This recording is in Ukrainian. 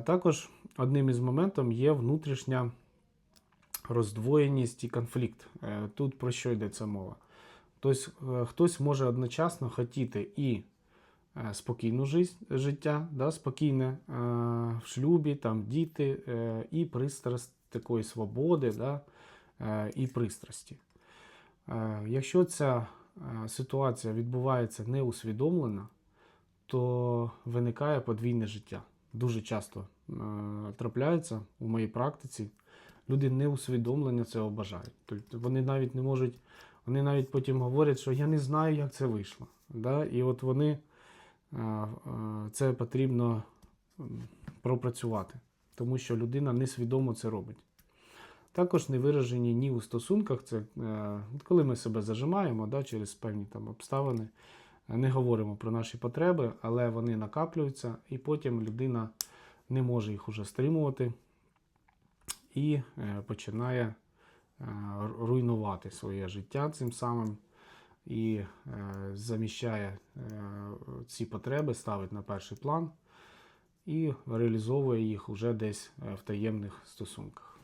Також одним із моментів є внутрішня роздвоєність і конфлікт. Е, Тут про що йдеться мова? Тобто хтось може одночасно хотіти і е, спокійну життя, да, спокійне в шлюбі, там діти, і пристрасть такої свободи да, і пристрасті. Якщо ця ситуація відбувається неусвідомлено, то виникає подвійне життя. Дуже часто е, трапляється у моїй практиці. Люди неусвідомлено цього бажають. Тобто вони навіть не можуть, вони навіть потім говорять, що я не знаю, як це вийшло. Да? І от вони е, е, це потрібно пропрацювати, тому що людина несвідомо це робить. Також не виражені ні у стосунках, це коли ми себе зажимаємо да, через певні там обставини, не говоримо про наші потреби, але вони накаплюються, і потім людина не може їх уже стримувати і е, починає е, руйнувати своє життя цим самим і е, заміщає ці потреби, ставить на перший план і реалізовує їх уже десь в таємних стосунках.